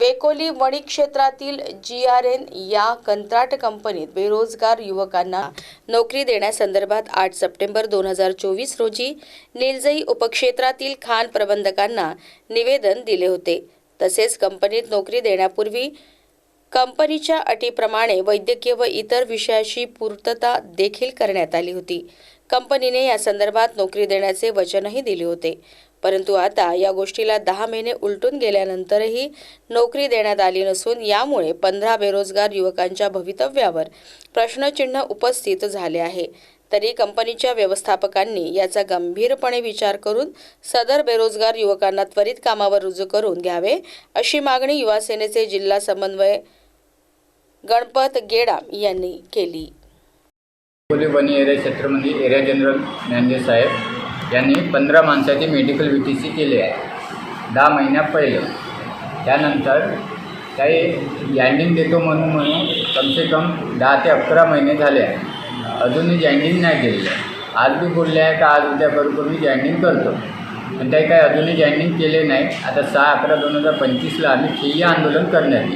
वेकोली वणी क्षेत्रातील जी R N या कंत्राट कंपनीत बेरोजगार युवकांना नोकरी देण्यासंदर्भात आठ सप्टेंबर दोन हजार चोवीस रोजी निलजई उपक्षेत्रातील खान प्रबंधकांना निवेदन दिले होते. तसेच कंपनीत नोकरी देण्यापूर्वी कंपनीच्या अटीप्रमाणे वैद्यकीय व इतर विषयाशी पूर्तता देखील करण्यात आली होती. कंपनीने या संदर्भात नोकरी देण्याचे वचनही दिले होते. परंतु आता या गोष्टीला दहा महिने उलटून गेल्यानंतरही नोकरी देण्यात आली नसून यामुळे पंधरा बेरोजगार युवकांच्या भवितव्यावर प्रश्नचिन्ह उपस्थित झाले आहे. तरी कंपनीच्या व्यवस्थापकांनी याचा गंभीरपणे विचार करून सदर बेरोजगार युवकांना त्वरित कामावर रुजू करून घ्यावे अशी मागणी युवासेनेचे जिल्हा समन्वय गणपत गेडाम यांनी केली. अकोले एरिया क्षेत्रामध्ये एरिया जनरल ज्ञानदेव साहेब यांनी पंधरा माणसाची मेडिकल व्ही टी सी केली आहे. दहा महिन्या पहिलं. त्यानंतर काही जॉईनिंग देतो म्हणून म्हणून कमसे कम दहा ते अकरा महिने झाले आहे. अजूनही जॉईनिंग नाही केलेलं आहे. आज बी बोलले आहे का आज उद्या बरोबर मी जॉईनिंग करतो. पण काही काही अजूनही जॉईनिंग केले नाही. आता सहा अकरा दोन हजार पंचवीसला आम्ही ठिय्या आंदोलन करण्यात येईल.